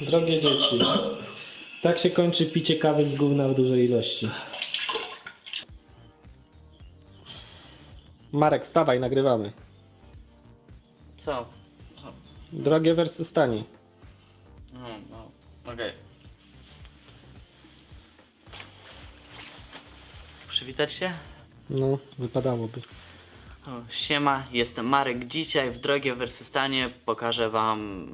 Drogie dzieci, tak się kończy picie kawy z gówna w dużej ilości. Marek, wstawaj, nagrywamy. Co? Co? Drogie versus tanie. No, no. Okej. Przywitać się? No, wypadałoby. O, siema, jestem Marek. Dzisiaj w Drogie Wersystanie pokażę wam...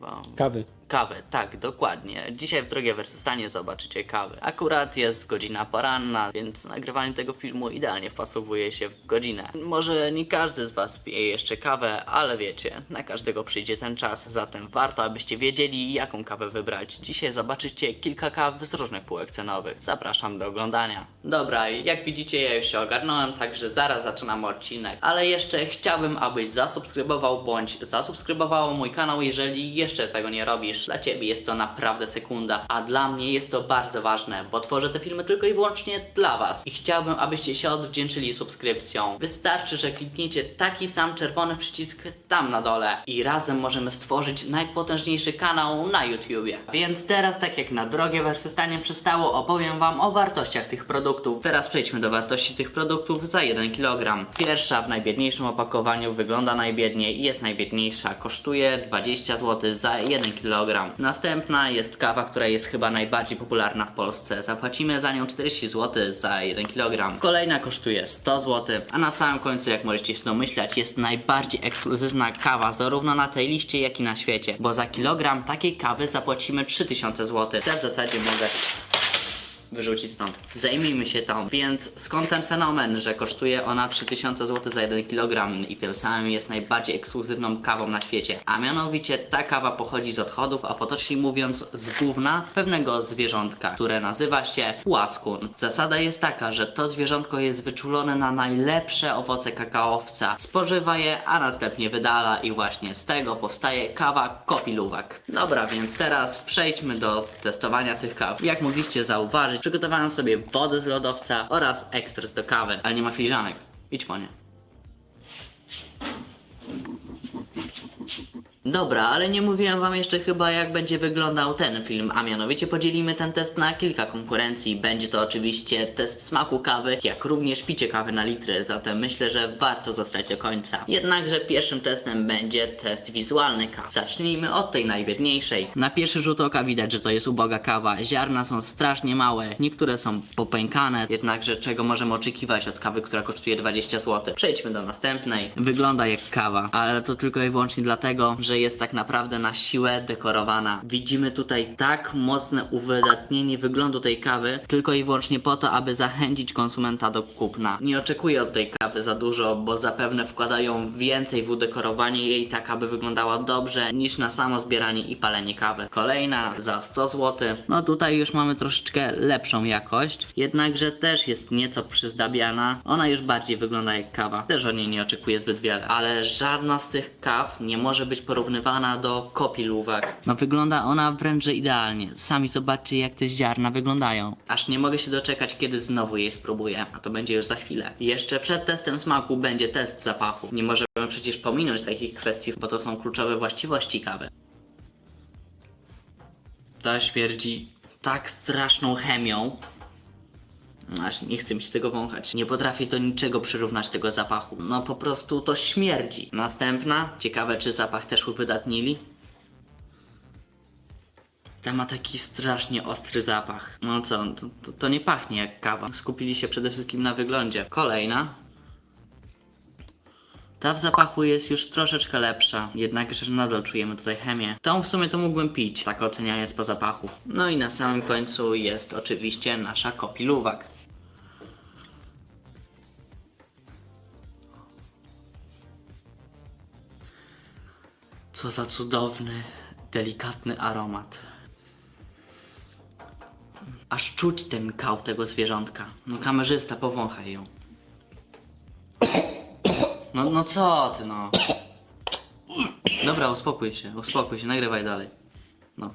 wam... Kawy. Kawę, tak, dokładnie. Dzisiaj w Drogie Wersystanie zobaczycie kawę. Akurat jest godzina poranna, więc nagrywanie tego filmu idealnie wpasowuje się w godzinę. Może nie każdy z Was pije jeszcze kawę, ale wiecie, na każdego przyjdzie ten czas, zatem warto, abyście wiedzieli, jaką kawę wybrać. Dzisiaj zobaczycie kilka kaw z różnych półek cenowych. Zapraszam do oglądania. Dobra, jak widzicie, ja już się ogarnąłem, także zaraz zaczynam odcinek. Ale jeszcze chciałbym, abyś zasubskrybował bądź zasubskrybowała mój kanał, jeżeli jeszcze tego nie robisz. Dla ciebie jest to naprawdę sekunda, a dla mnie jest to bardzo ważne, bo tworzę te filmy tylko i wyłącznie dla was. I chciałbym, abyście się odwdzięczyli subskrypcją. Wystarczy, że klikniecie taki sam czerwony przycisk tam na dole i razem możemy stworzyć najpotężniejszy kanał na YouTubie. Więc teraz, tak jak na drogie wersystanie przystało, opowiem wam o wartościach tych produktów. Teraz przejdźmy do wartości tych produktów za 1 kg. Pierwsza w najbiedniejszym opakowaniu wygląda najbiedniej i jest najbiedniejsza. Kosztuje 20 zł za 1 kg. Następna jest kawa, która jest chyba najbardziej popularna w Polsce. Zapłacimy za nią 40 zł za 1 kg. Kolejna kosztuje 100 zł, a na samym końcu, jak możecie się domyślać, jest najbardziej ekskluzywna kawa, zarówno na tej liście, jak i na świecie. Bo za kilogram takiej kawy zapłacimy 3000 zł. Te w zasadzie mogę wyrzucić stąd. Zajmijmy się tą. Więc skąd ten fenomen, że kosztuje ona 3000 zł za 1 kg i tym samym jest najbardziej ekskluzywną kawą na świecie? A mianowicie ta kawa pochodzi z odchodów, a potocznie mówiąc z gówna pewnego zwierzątka, które nazywa się łaskun. Zasada jest taka, że to zwierzątko jest wyczulone na najlepsze owoce kakaowca, spożywa je, a następnie wydala i właśnie z tego powstaje kawa kopiluwak. Dobra, więc teraz przejdźmy do testowania tych kaw. Jak mogliście zauważyć, przygotowałem sobie wodę z lodowca oraz ekspres do kawy, ale nie ma filiżanek. Idź po nie. Dobra, ale nie mówiłem wam jeszcze chyba jak będzie wyglądał ten film, a mianowicie podzielimy ten test na kilka konkurencji. Będzie to oczywiście test smaku kawy, jak również picie kawy na litry, zatem myślę, że warto zostać do końca. Jednakże pierwszym testem będzie test wizualny kaw. Zacznijmy od tej najbiedniejszej. Na pierwszy rzut oka widać, że to jest uboga kawa. Ziarna są strasznie małe, niektóre są popękane, jednakże czego możemy oczekiwać od kawy, która kosztuje 20 zł. Przejdźmy do następnej. Wygląda jak kawa, ale to tylko i wyłącznie dlatego, że jest tak naprawdę na siłę dekorowana. Widzimy tutaj tak mocne uwydatnienie wyglądu tej kawy, tylko i wyłącznie po to, aby zachęcić konsumenta do kupna. Nie oczekuję od tej kawy za dużo, bo zapewne wkładają więcej w udekorowanie jej tak, aby wyglądała dobrze, niż na samo zbieranie i palenie kawy. Kolejna za 100 zł. No tutaj już mamy troszeczkę lepszą jakość, jednakże też jest nieco przyzdabiana. Ona już bardziej wygląda jak kawa. Też od niej nie oczekuję zbyt wiele, ale żadna z tych kaw nie może być porównywana do kopilówek. No wygląda ona wręcz idealnie. Sami zobaczcie jak te ziarna wyglądają. Aż nie mogę się doczekać, kiedy znowu jej spróbuję, a to będzie już za chwilę. Jeszcze przed testem smaku będzie test zapachu. Nie możemy przecież pominąć takich kwestii, bo to są kluczowe właściwości kawy. Ta śmierdzi tak straszną chemią. Aż nie chcę mi się tego wąchać. Nie potrafię do niczego przyrównać tego zapachu. No po prostu to śmierdzi. Następna. Ciekawe, czy zapach też uwydatnili. Ta ma taki strasznie ostry zapach. No co, to, to, to nie pachnie jak kawa. Skupili się przede wszystkim na wyglądzie. Kolejna. Ta w zapachu jest już troszeczkę lepsza, jednakże nadal czujemy tutaj chemię. Tą w sumie to mógłbym pić, tak oceniając po zapachu. No i na samym końcu jest oczywiście nasza kopiluwak. Co za cudowny, delikatny aromat. Aż czuć ten kał tego zwierzątka. No kamerzysta, powąchaj ją. No, no co ty no? Dobra, uspokój się, uspokój się, nagrywaj dalej. No.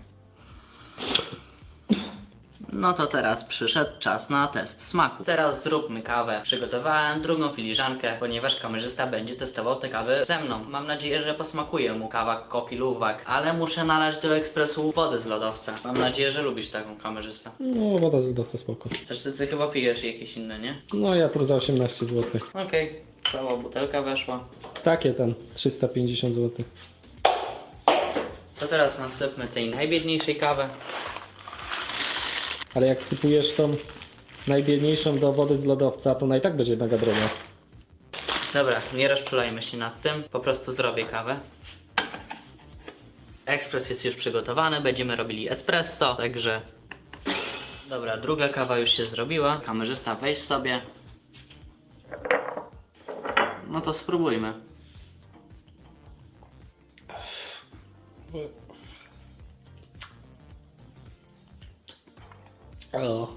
No to teraz przyszedł czas na test smaku. Teraz zróbmy kawę. Przygotowałem drugą filiżankę, ponieważ kamerzysta będzie testował tę kawę ze mną. Mam nadzieję, że posmakuje mu kawa kopi luwak, ale muszę nalać do ekspresu wody z lodowca. Mam nadzieję, że lubisz taką kamerzysta. No, woda z dosyć spoko. Zresztą ty chyba pijesz jakieś inne, nie? No, ja tu za 18 zł. Okej, cała butelka weszła. Takie tam, 350 zł. To teraz nasypmy tej najbiedniejszej kawę. Ale jak sypujesz tą najbiedniejszą do wody z lodowca, to ona i tak będzie mega droga. Dobra, nie rozczulajmy się nad tym, po prostu zrobię kawę. Ekspres jest już przygotowany, będziemy robili espresso, także... Dobra, druga kawa już się zrobiła. Kamerzysta weź sobie. No to spróbujmy. O,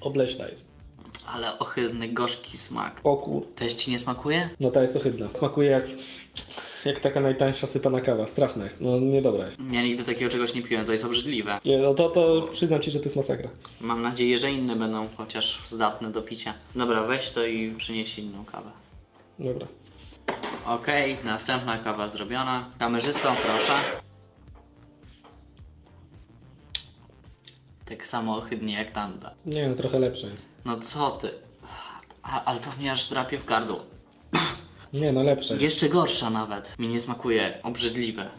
obleśna jest. Ale ohydny, gorzki smak. O kur... Też ci nie smakuje? No ta jest ohydna. Smakuje jak, jak taka najtańsza sypana kawa. Straszna jest. No niedobra jest. Ja nigdy takiego czegoś nie piłem, to jest obrzydliwe. Nie, no to, to przyznam ci, że to jest masakra. Mam nadzieję, że inne będą chociaż zdatne do picia. Dobra, weź to i przynieś inną kawę. Dobra. Okej, następna kawa zrobiona. Kamerzystą, proszę. Tak samo ohydnie jak tamta. Nie no, trochę lepsza jest. No co ty? A, ale to mnie aż drapie w gardło. Nie no, lepsza jest. Jeszcze gorsza nawet. Mi nie smakuje. Obrzydliwe.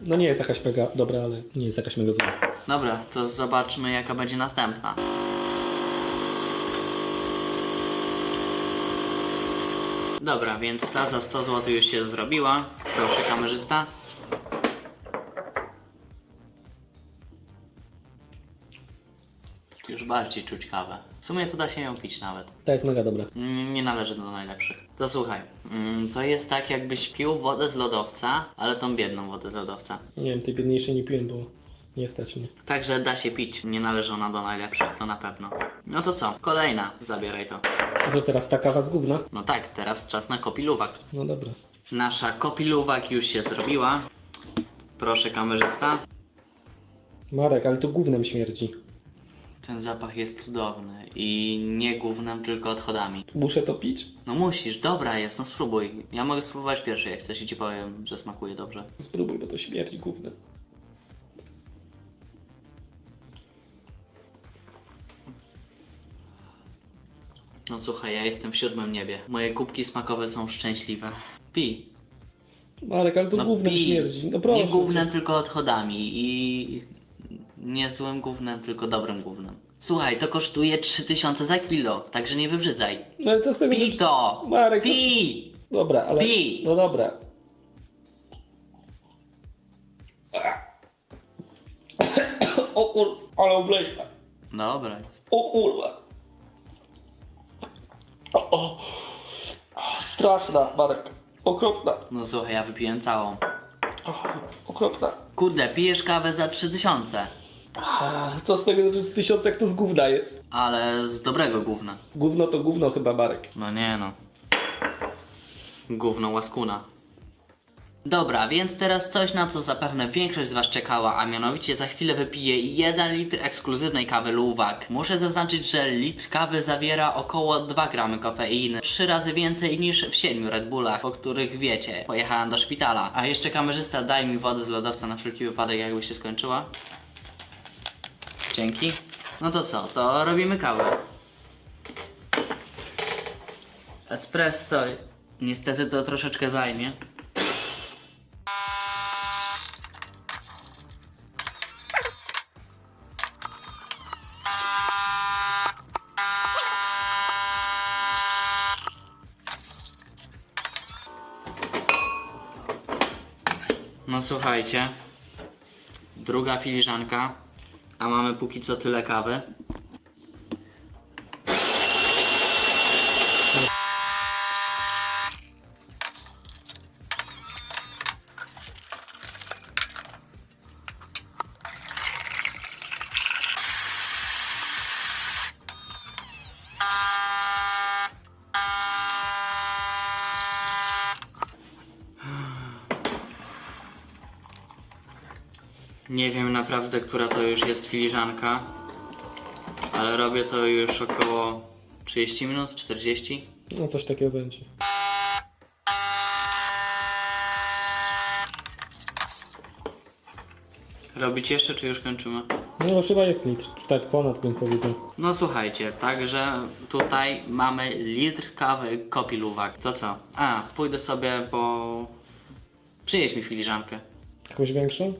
No nie jest jakaś mega dobra, ale nie jest jakaś mega zła. Dobra, to zobaczmy jaka będzie następna. Dobra, więc ta za 100 zł już się zrobiła. Proszę kamerzysta. Bardziej czuć kawę. W sumie to da się ją pić nawet. Ta jest mega dobra. Mm, Nie należy do najlepszych. To słuchaj, mm, to jest tak jakbyś pił wodę z lodowca, ale tą biedną wodę z lodowca. Nie wiem, tej biedniejszej nie piłem, bo nie stać mnie. Także da się pić, nie należy ona do najlepszych, to na pewno. No to co? Kolejna, zabieraj to. A to teraz ta kawa z gówna? No tak, teraz czas na kopiluwak. No dobra. Nasza kopiluwak już się zrobiła. Proszę kamerzysta. Marek, ale to gównem śmierdzi. Ten zapach jest cudowny i nie gównem, tylko odchodami. Muszę to pić? No musisz, dobra jest, no spróbuj. Ja mogę spróbować pierwszy, jak chcesz i ci powiem, że smakuje dobrze. Spróbuj, bo to śmierdzi gównem. No słuchaj, ja jestem w siódmym niebie. Moje kubki smakowe są szczęśliwe. Pij. Marek, ale to No gównem pij. śmierdzi. No proszę. Nie gównem, tylko odchodami i nie złym gównem, tylko dobrym gównem. Słuchaj, to kosztuje 3000 za kilo, także nie wybrzydzaj. No ale co z tego, Pij że... to! Marek, to- Pij! Dobra, ale... Pij. No dobra. O kur... Ale obleśna. Dobra. O kurwa. O, o. Straszna, Marek. Okropna. No słuchaj, ja wypiłem całą. Okropna. Kurde, pijesz kawę za 3000, A, Co z tego, że z tysiąca to z gówna jest? ale z dobrego gówna. Gówno to gówno chyba, Marek. No nie no. Gówno łaskuna. Dobra, więc teraz coś na co zapewne większość z Was czekała, a mianowicie za chwilę wypiję 1 litr ekskluzywnej kawy Luwak. Muszę zaznaczyć, że litr kawy zawiera około 2 gramy kofeiny, 3 razy więcej niż w 7 Red Bullach, o których wiecie. Pojechałem do szpitala. A jeszcze kamerzysta daj mi wodę z lodowca na wszelki wypadek jakby się skończyła. Dzięki. No to co, to robimy kawę. Espresso. Niestety to troszeczkę zajmie. No słuchajcie. Druga filiżanka. A mamy póki co tyle kawy. Nie wiem naprawdę, która to już jest filiżanka. Ale robię to już około 30 minut, 40. No coś takiego będzie. Robić jeszcze, czy już kończymy? No chyba jest litr. Tak, ponad bym powiedział. No słuchajcie, także tutaj mamy litr kawy kopiluwak. To co? A, pójdę sobie, bo... Przynieś mi filiżankę. Jakąś większą?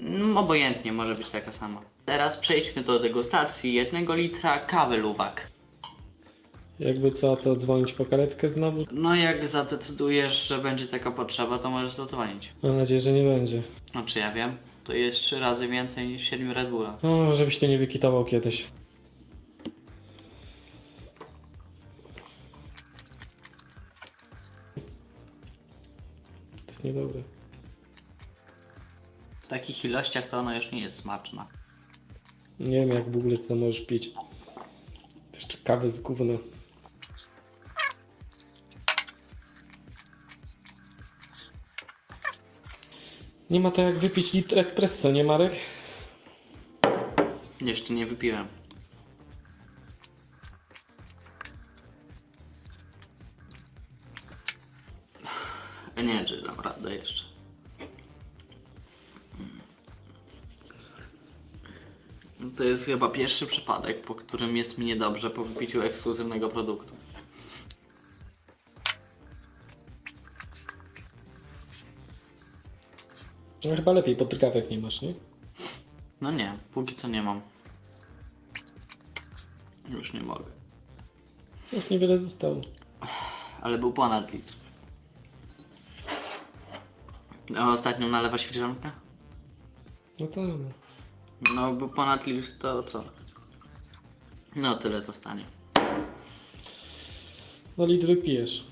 Mm, obojętnie, może być taka sama. Teraz przejdźmy do degustacji jednego litra kawy luwak. Jakby co, to dzwonić po karetkę znowu? No jak zadecydujesz, że będzie taka potrzeba, to możesz zadzwonić. Mam nadzieję, że nie będzie. No czy ja wiem? To jest trzy razy więcej niż 7 Red Bulla. No, żebyś ty nie wykitował kiedyś. To jest niedobre. W takich ilościach to ona już nie jest smaczna. Nie wiem jak w ogóle to możesz pić. To Jeszcze kawę z gówna. Nie ma to jak wypić litr espresso, nie Marek? Jeszcze nie wypiłem. Jest chyba pierwszy przypadek, po którym jest mi niedobrze po wypiciu ekskluzywnego produktu. No chyba lepiej, bo drgawek nie masz, nie? No nie, póki co nie mam. Już nie mogę. Już niewiele zostało. Ale był ponad litr. A ostatnią nalewasz filiżankę? No tak. No. Był ponad litr, to co? No, tyle zostanie. No litr wypijesz.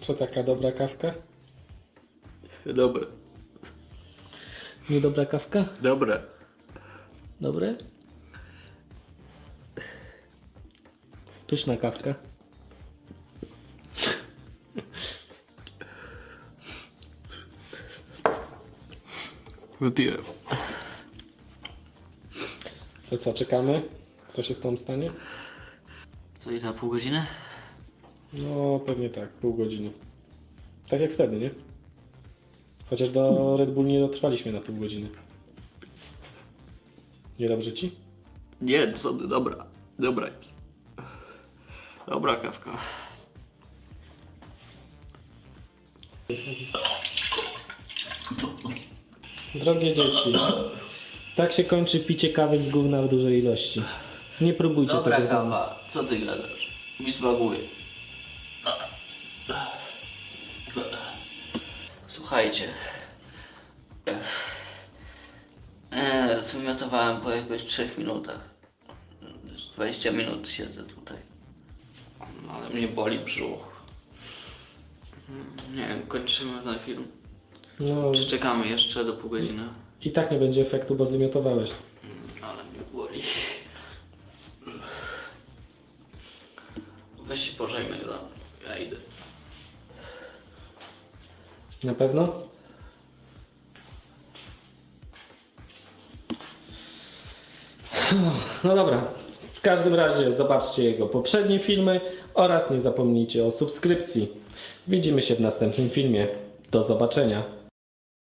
Co taka dobra kawka? Dobre. Niedobra kawka? Dobre. Dobre? Pyszna kawka. Wypiłem. To co, czekamy? Co się z tą stanie? Co, ile, pół godziny? No, pewnie tak, pół godziny. Tak jak wtedy, nie? Chociaż do Red Bull nie dotrwaliśmy na pół godziny. Niedobrze ci? Nie, co ty, dobra. Dobra jest. Dobra kawka. Drogie dzieci, tak się kończy picie kawy z gówna w dużej ilości. Nie próbujcie Dobra tego domu. kawa. Co ty gadasz? Mi smakuje. Słuchajcie. E, po jakoś 3 minutach. 20 minut siedzę tutaj. Ale mnie boli brzuch. Nie wiem, kończymy ten film. No, Czy czekamy jeszcze do pół godziny? i tak nie będzie efektu, bo wymiotowałeś. Ale mnie boli. Weź się pożegnaj za. Ja idę. Na pewno? No dobra. W każdym razie zobaczcie jego poprzednie filmy oraz nie zapomnijcie o subskrypcji. Widzimy się w następnym filmie. Do zobaczenia.